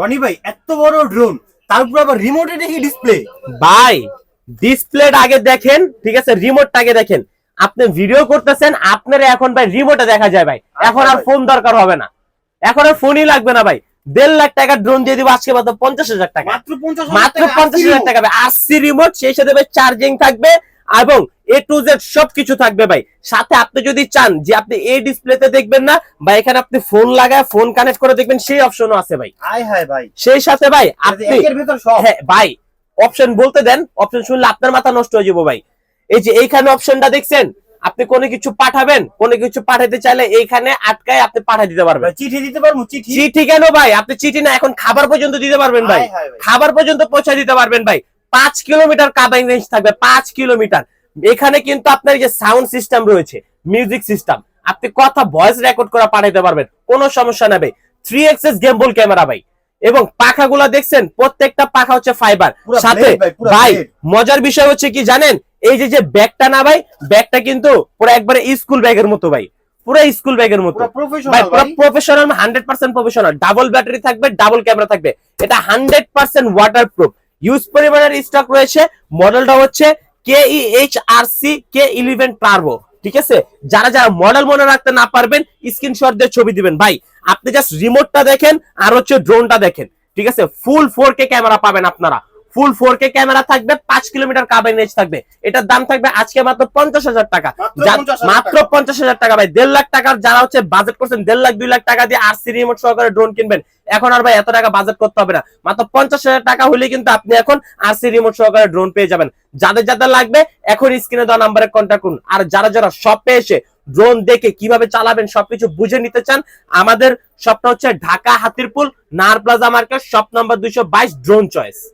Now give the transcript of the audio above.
রনি ভাই এত বড় ড্রোন তার উপর আবার রিমোটে দেখি ডিসপ্লে ভাই ডিসপ্লেটা আগে দেখেন ঠিক আছে? রিমোটটা আগে দেখেন। আপনি ভিডিও করতেছেন আপনার এখন ভাই রিমোটে দেখা যায় ভাই। এখন আর ফোন দরকার হবে না। এখন আর ফোনই লাগবে না ভাই। দেড় লাখ টাকা ড্রোন দিয়ে দিব আজকে মাত্র পঞ্চাশ হাজার টাকা। মাত্র পঞ্চাশ হাজার টাকা ভাই। আশি রিমোট সেই সাথে চার্জিং থাকবে। এবং এ টু জেড সবকিছু থাকবে ভাই। সাথে আপনি যদি চান যে আপনি এই ডিসপ্লেতে দেখবেন না বা এখানে আপনি ফোন লাগায় ফোন কানেক্ট করে দেখবেন সেই অপশনও আছে ভাই। আয় হায় ভাই। সেই সাথে ভাই আপনি হ্যাঁ ভাই অপশন বলতে দেন অপশন শুনলে আপনার মাথা নষ্ট হয়ে যাব ভাই। এই যে এইখানে অপশনটা দেখছেন আপনি কোনো কিছু পাঠাবেন কোনো কিছু পাঠাতে চাইলে এইখানে আটকায় আপনি পাঠাই দিতে পারবেন। চিঠি দিতে পারব চিঠি? চিঠি কেন ভাই? আপনি চিঠি না এখন খাবার পর্যন্ত দিতে পারবেন ভাই। ভাই। খাবার পর্যন্ত পৌঁছে দিতে পারবেন ভাই। পাঁচ কিলোমিটার কাবাইং রেঞ্জ থাকবে পাঁচ কিলোমিটার। এখানে কিন্তু আপনার যে সাউন্ড সিস্টেম রয়েছে মিউজিক সিস্টেম আপনি কথা ভয়েস রেকর্ড করা পাঠাইতে পারবেন কোনো সমস্যা না ভাই। থ্রি এক্সেস গেমবল ক্যামেরা ভাই। এবং পাখাগুলা দেখছেন প্রত্যেকটা পাখা হচ্ছে ফাইবার সাথে ভাই। মজার বিষয় হচ্ছে কি জানেন এই যে যে ব্যাগটা না ভাই ব্যাগটা কিন্তু পুরো একবারে স্কুল ব্যাগের মতো ভাই। পুরো স্কুল ব্যাগের মতো। ভাই পুরো professional hundred percent professional double battery থাকবে ডাবল ক্যামেরা থাকবে। এটা hundred percent waterproof use পরিমাণের স্টক রয়েছে। মডেলটা হচ্ছে K H R C K eleven turbo ঠিক আছে? যারা যারা মডেল মনে রাখতে না পারবেন স্ক্রিনশট দিয়ে ছবি দিবেন। ভাই, আপনি জাস্ট রিমোটটা দেখেন আর হচ্ছে ড্রোনটা দেখেন। ঠিক আছে? ফুল ফোর কে ক্যামেরা পাবেন আপনারা। ফুল ফোর কে ক্যামেরা থাকবে পাঁচ কিলোমিটার কাবেন রেঞ্জ থাকবে। এটার দাম থাকবে আজকে মাত্র পঞ্চাশ হাজার টাকা। মাত্র যা- 50,000 মাত্র টাকা। পঞ্চাশ হাজার টাকা ভাই। দেড় লাখ টাকার যারা হচ্ছে বাজেট করছেন দেড় লাখ দুই লাখ টাকা দিয়ে আর সি রিমোট সহকারে ড্রোন কিনবেন। এখন আর ভাই এত টাকা বাজেট করতে হবে না। মাত্র পঞ্চাশ হাজার টাকা হলে কিন্তু আপনি এখন আর সি রিমোট সহকারে ড্রোন পেয়ে যাবেন। যাদের যাদের লাগবে এখন স্ক্রিনে দেওয়া নাম্বারে কন্ট্যাক্ট করুন। আর যারা যারা শপে এসে ড্রোন দেখে কীভাবে চালাবেন সবকিছু বুঝে নিতে চান আমাদের শপটা হচ্ছে ঢাকা হাতিরপুল নার প্লাজা মার্কেট শপ নাম্বার দুইশো বাইশ ড্রোন চয়েস